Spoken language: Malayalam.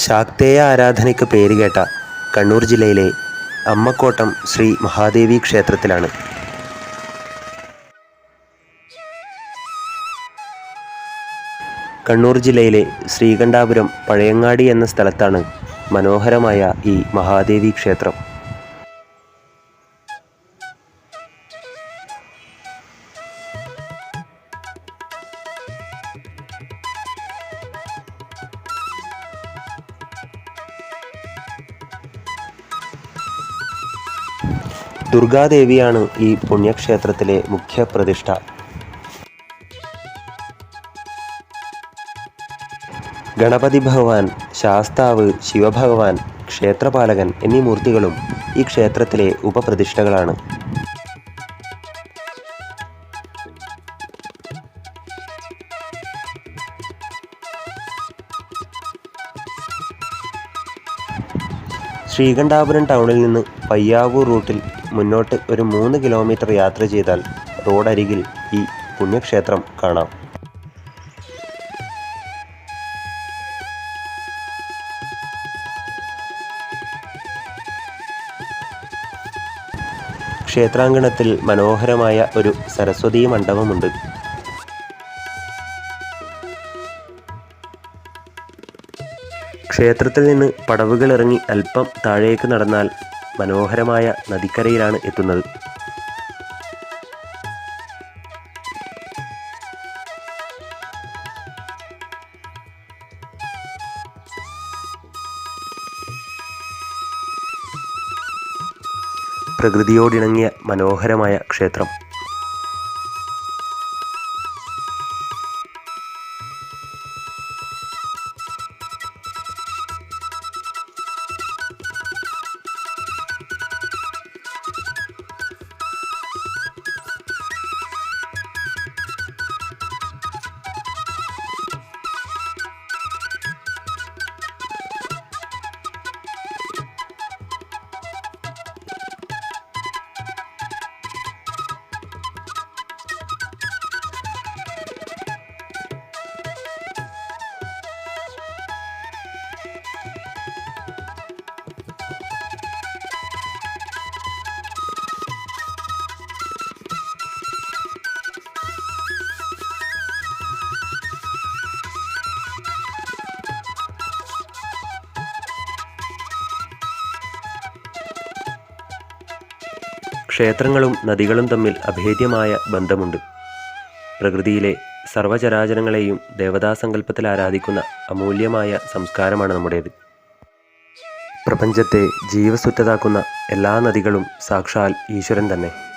ശാക്തേയ ആരാധനയ്ക്ക് പേരുകേട്ട കണ്ണൂർ ജില്ലയിലെ അമ്മക്കോട്ടം ശ്രീ മഹാദേവി ക്ഷേത്രത്തിലാണ്. കണ്ണൂർ ജില്ലയിലെ ശ്രീകണ്ഠാപുരം പഴയങ്ങാടി എന്ന സ്ഥലത്താണ് മനോഹരമായ ഈ മഹാദേവി ക്ഷേത്രം. ദുർഗാദേവിയാണ് ഈ പുണ്യക്ഷേത്രത്തിലെ മുഖ്യ പ്രതിഷ്ഠ. ഗണപതി ഭഗവാൻ ശാസ്താവ് ശിവഭഗവാൻ ക്ഷേത്രപാലകൻ എന്നീ മൂർത്തികളും ഈ ക്ഷേത്രത്തിലെ ഉപപ്രതിഷ്ഠകളാണ്. ശ്രീകണ്ഠാപുരം ടൗണിൽ നിന്ന് പയ്യാവൂർ റൂട്ടിൽ മുന്നോട്ട് ഒരു മൂന്ന് കിലോമീറ്റർ യാത്ര ചെയ്താൽ റോഡരികിൽ ഈ പുണ്യക്ഷേത്രം കാണാം. ക്ഷേത്രാങ്കണത്തിൽ മനോഹരമായ ഒരു സരസ്വതീ മണ്ഡപമുണ്ട്. ക്ഷേത്രത്തിൽ നിന്ന് പടവുകൾ ഇറങ്ങി അല്പം താഴേക്ക് നടന്നാൽ മനോഹരമായ നദിക്കരയിലാണ് എത്തുന്നത്. പ്രകൃതിയോടിണങ്ങിയ മനോഹരമായ ക്ഷേത്രം. ക്ഷേത്രങ്ങളും നദികളും തമ്മിൽ അഭേദ്യമായ ബന്ധമുണ്ട്. പ്രകൃതിയിലെ സർവചരാചരങ്ങളെയും ദേവതാസങ്കല്പത്തിൽ ആരാധിക്കുന്ന അമൂല്യമായ സംസ്കാരമാണ് നമ്മുടേത്. പ്രപഞ്ചത്തെ ജീവസുറ്റതാക്കുന്ന എല്ലാ നദികളും സാക്ഷാൽ ഈശ്വരൻ തന്നെ.